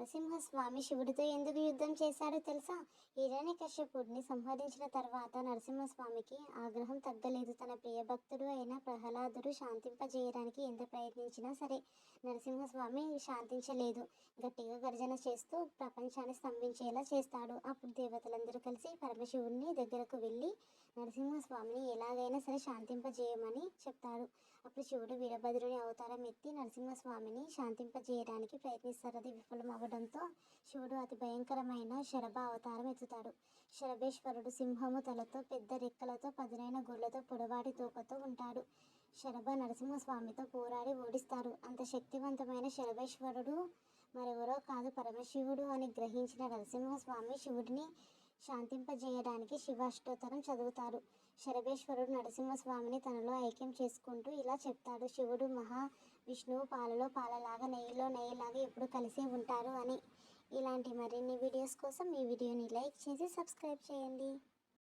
నరసింహస్వామి శివుడితో ఎందుకు యుద్ధం చేశాడో తెలుసా? హిరణ్యకశ్యపుడిని సంహరించిన తర్వాత నరసింహస్వామికి ఆగ్రహం తగ్గలేదు. తన ప్రియభక్తుడు అయిన ప్రహ్లాదుడు శాంతింపజేయడానికి ఎంత ప్రయత్నించినా సరే నరసింహస్వామి శాంతించలేదు. గట్టిగా గర్జన చేస్తూ ప్రపంచాన్ని స్తంభించేలా చేస్తాడు. అప్పుడు దేవతలందరూ కలిసి పరమశివుడిని దగ్గరకు వెళ్ళి నరసింహస్వామిని ఎలాగైనా సరే శాంతింపజేయమని చెప్తారు. అప్పుడు శివుడు వీరభద్రుని అవతారం ఎత్తి నరసింహస్వామిని శాంతింపజేయడానికి ప్రయత్నిస్తారు అది విఫలం అవ్వడంతో శివుడు అతి భయంకరమైన శరభ అవతారం ఎత్తుతాడు. శరభేశ్వరుడు సింహము తలతో పెద్ద రెక్కలతో పదునైన గుళ్ళతో పొడవాటి తోకతో ఉంటాడు. శరభ నరసింహస్వామితో పోరాడి ఓడిస్తారు. అంత శక్తివంతమైన శరభేశ్వరుడు మరెవరో కాదు పరమశివుడు అని గ్రహించిన నరసింహస్వామి శివుడిని శాంతింపజేయడానికి శివాష్టోత్తరం చదువుతారు శరభేశ్వరుడు నరసింహస్వామిని తనలో ఐక్యం చేసుకుంటూ ఇలా చెప్తాడు. శివుడు మహా విష్ణువు పాలలో పాలలాగా నెయ్యిలో నెయ్యిలాగా ఎప్పుడు కలిసే ఉంటారు అని. ఇలాంటి మరిన్ని వీడియోస్ కోసం ఈ వీడియోని లైక్ చేసి సబ్స్క్రైబ్ చేయండి.